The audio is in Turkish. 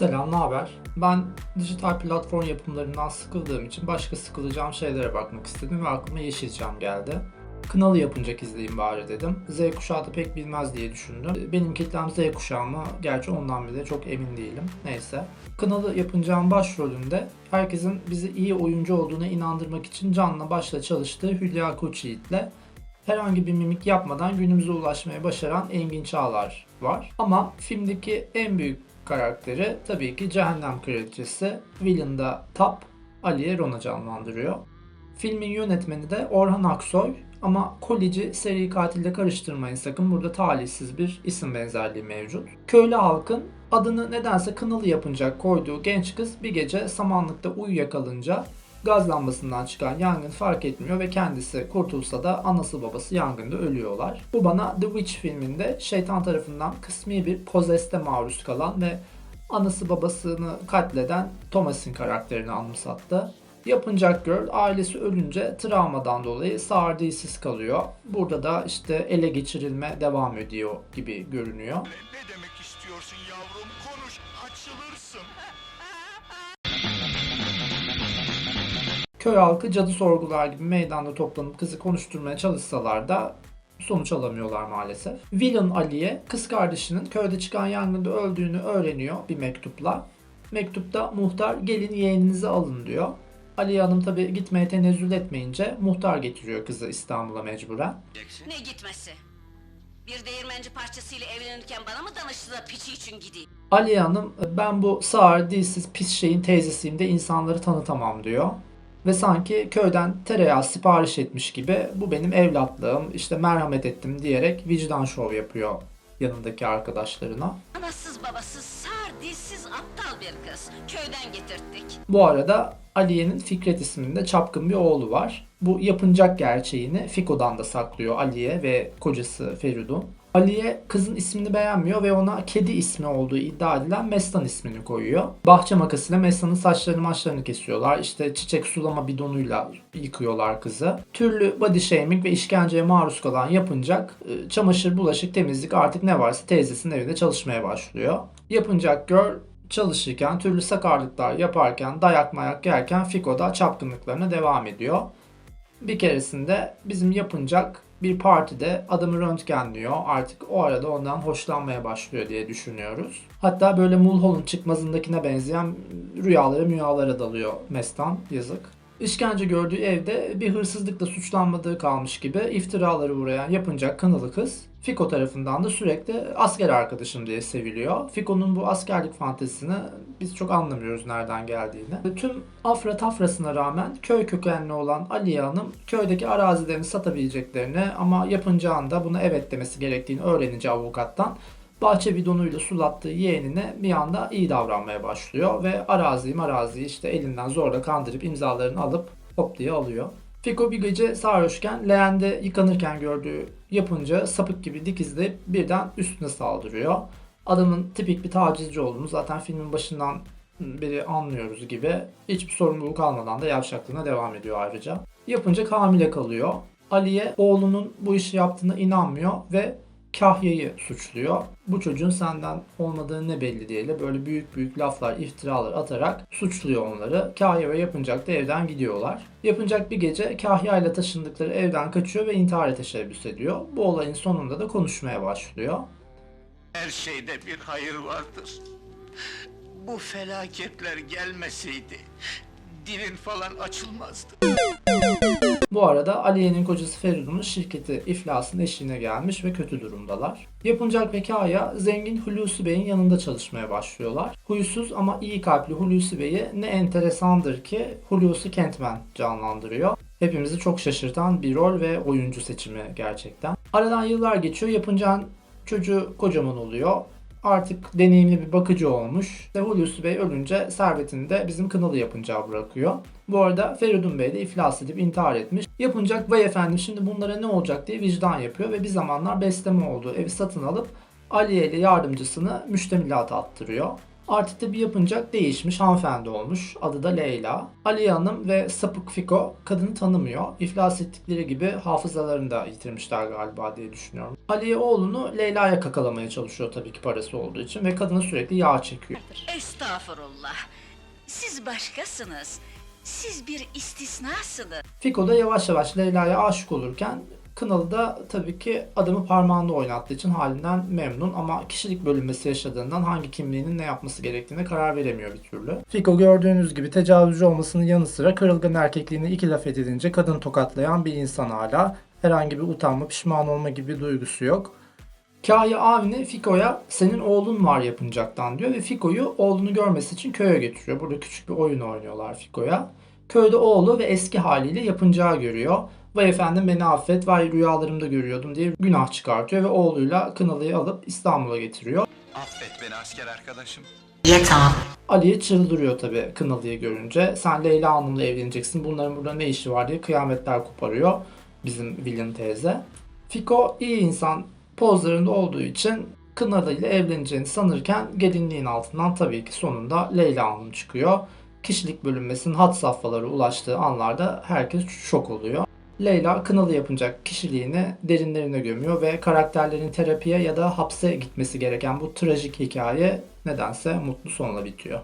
Selam, ne haber? Ben dijital platform yapımlarından sıkıldığım için başka sıkılacağım şeylere bakmak istedim ve aklıma Yeşilçam geldi. Kınalı yapınacak izleyeyim bari dedim. Z kuşağı da pek bilmez diye düşündüm. Benim kitlem Z kuşağı mı? Gerçi ondan bile çok emin değilim. Neyse. Kınalı yapınacağım başrolünde herkesin bizi iyi oyuncu olduğuna inandırmak için canla başla çalıştığı Hülya Koçyiğit'le herhangi bir mimik yapmadan günümüze ulaşmaya başaran Engin Çağlar var. Ama filmdeki en büyük karakteri tabii ki Cehennem Kraliçesi Villain'da Tap Aliye Ron'a canlandırıyor. Filmin yönetmeni de Orhan Aksoy ama Kolici seri katilde karıştırmayın sakın burada talihsiz bir isim benzerliği mevcut. Köylü halkın adını nedense kınalı yapınacak koyduğu genç kız bir gece samanlıkta uyuyakalınca gaz lambasından çıkan yangın fark etmiyor ve kendisi kurtulsa da anası babası yangında ölüyorlar. Bu bana The Witch filminde şeytan tarafından kısmi bir pozeste maruz kalan ve anası babasını katleden Thomas'ın karakterini anımsattı. Yapıncak Girl ailesi ölünce travmadan dolayı sağır dilsiz kalıyor. Burada da işte ele geçirilme devam ediyor gibi görünüyor. Ne demek istiyorsun yavrum? Konuş, açılırsın. Köy halkı cadı sorgular gibi meydanda toplanıp kızı konuşturmaya çalışsalar da sonuç alamıyorlar maalesef. Villain Ali'ye kız kardeşinin köyde çıkan yangında öldüğünü öğreniyor bir mektupla. Mektupta muhtar gelin yeğeninizi alın diyor. Aliye Hanım tabi gitmeye tenezzül etmeyince muhtar getiriyor kızı İstanbul'a mecburen. Ne gitmesi? Bir değirmenci parçasıyla evlenirken bana mı danıştı da piçi için gideyim? Aliye Hanım ben bu sağır dilsiz pis şeyin teyzesiyim de insanları tanıtamam diyor. Ve sanki köyden tereyağı sipariş etmiş gibi bu benim evlatlığım işte merhamet ettim diyerek vicdan şov yapıyor yanındaki arkadaşlarına. Anasız babasız sağır dilsiz aptal bir kız. Köyden getirttik. Bu arada Aliye'nin Fikret isminde çapkın bir oğlu var. Bu yapıncak gerçeğini Fiko'dan da saklıyor Aliye ve kocası Feridun. Aliye kızın ismini beğenmiyor ve ona kedi ismi olduğu iddia edilen Mestan ismini koyuyor. Bahçe makasıyla Mestan'ın saçlarını maçlarını kesiyorlar. İşte çiçek sulama bidonuyla yıkıyorlar kızı. Türlü body shaming ve işkenceye maruz kalan yapıncak e, çamaşır, bulaşık, temizlik artık ne varsa teyzesinin evinde çalışmaya başlıyor. Yapıncak girl çalışırken, türlü sakarlıklar yaparken, dayak mayak yerken Fiko da çapkınlıklarına devam ediyor. Bir keresinde bizim yapıncak bir partide adamı röntgenliyor. Artık o arada ondan hoşlanmaya başlıyor diye düşünüyoruz. Hatta böyle Mulholland çıkmazındakine benzeyen rüyalara müyalara dalıyor Mestan. Yazık. İşkence gördüğü evde bir hırsızlıkla suçlanmadığı kalmış gibi iftiraları uğrayan yapıncak kınalı kız Fiko tarafından da sürekli asker arkadaşım diye seviliyor. Fiko'nun bu askerlik fantezisini biz çok anlamıyoruz nereden geldiğini. Tüm afra tafrasına rağmen köy kökenli olan Aliye Hanım köydeki arazilerini satabileceklerini ama yapıncağın da buna evet demesi gerektiğini öğrenince avukattan bahçe bidonuyla sulattığı yeğenine bir anda iyi davranmaya başlıyor ve araziyi maraziyi işte elinden zorla kandırıp imzalarını alıp hop diye alıyor. Fiko bir gece sarhoşken leğende yıkanırken gördüğü yapınca sapık gibi dikizleyip birden üstüne saldırıyor. Adamın tipik bir tacizci olduğunu zaten filmin başından beri anlıyoruz gibi. Hiçbir sorumluluk almadan da yavşaklığına devam ediyor ayrıca. Yapınca hamile kalıyor. Aliye oğlunun bu işi yaptığına inanmıyor ve Kahya'yı suçluyor. Bu çocuğun senden olmadığı ne belli diye böyle büyük büyük laflar, iftiralar atarak suçluyor onları. Kahya ve Yapıncak da evden gidiyorlar. Yapıncak bir gece Kahya ile taşındıkları evden kaçıyor ve intihara teşebbüs ediyor. Bu olayın sonunda da konuşmaya başlıyor. Her şeyde bir hayır vardır. Bu felaketler gelmeseydi dilin falan açılmazdı. Bu arada Aliye'nin kocası Feridun'un şirketi iflasın eşiğine gelmiş ve kötü durumdalar. Yapıncak ve Kaya zengin Hulusi Bey'in yanında çalışmaya başlıyorlar. Huysuz ama iyi kalpli Hulusi Bey'i ne enteresandır ki Hulusi Kentmen canlandırıyor. Hepimizi çok şaşırtan bir rol ve oyuncu seçimi gerçekten. Aradan yıllar geçiyor. Yapıncak'ın çocuğu kocaman oluyor. Artık deneyimli bir bakıcı olmuş. Ve Hulusi Bey ölünce servetini de bizim kınalı yapıncağı bırakıyor. Bu arada Feridun Bey de iflas edip intihar etmiş. Yapıncak vay efendim şimdi bunlara ne olacak diye vicdan yapıyor ve bir zamanlar besleme olduğu evi satın alıp Aliye ile yardımcısını müştemilata attırıyor. Artık bir yapınacak değişmiş hanımefendi olmuş. Adı da Leyla. Aliye Hanım ve sapık Fiko kadını tanımıyor. İflas ettikleri gibi hafızalarını da yitirmişler galiba diye düşünüyorum. Aliye oğlunu Leyla'ya kakalamaya çalışıyor tabii ki parası olduğu için ve kadına sürekli yağ çekiyor. Estağfurullah. Siz başkasınız. Siz bir istisnasınız. Fiko da yavaş yavaş Leyla'ya aşık olurken Kınalı da tabii ki adamı parmağında oynattığı için halinden memnun ama kişilik bölünmesi yaşadığından hangi kimliğinin ne yapması gerektiğine karar veremiyor bir türlü. Fiko gördüğünüz gibi tecavüzcü olmasının yanı sıra kırılgan erkekliğini iki laf edilince kadın tokatlayan bir insan hala. Herhangi bir utanma, pişman olma gibi duygusu yok. Kahya Avni Fiko'ya senin oğlun var yapınacaktan diyor ve Fiko'yu oğlunu görmesi için köye getiriyor. Burada küçük bir oyun oynuyorlar Fiko'ya. Köyde oğlu ve eski haliyle yapıncağı görüyor. Vay efendim beni affet, vay rüyalarımda görüyordum diye günah çıkartıyor ve oğluyla Kınalı'yı alıp İstanbul'a getiriyor. Affet beni asker arkadaşım. Ali'ye çıldırıyor tabii Kınalı'yı görünce. Sen Leyla Hanım'la evleneceksin, bunların burada ne işi var diye kıyametler koparıyor bizim Villain teyze. Fiko iyi insan pozlarında olduğu için Kınalı ile evleneceğini sanırken gelinliğin altından tabii ki sonunda Leyla Hanım çıkıyor. Kişilik bölünmesinin had safhaları ulaştığı anlarda herkes şok oluyor. Leyla Kınalı yapacak kişiliğini derinlerine gömüyor ve karakterlerin terapiye ya da hapse gitmesi gereken bu trajik hikaye nedense mutlu sonla bitiyor.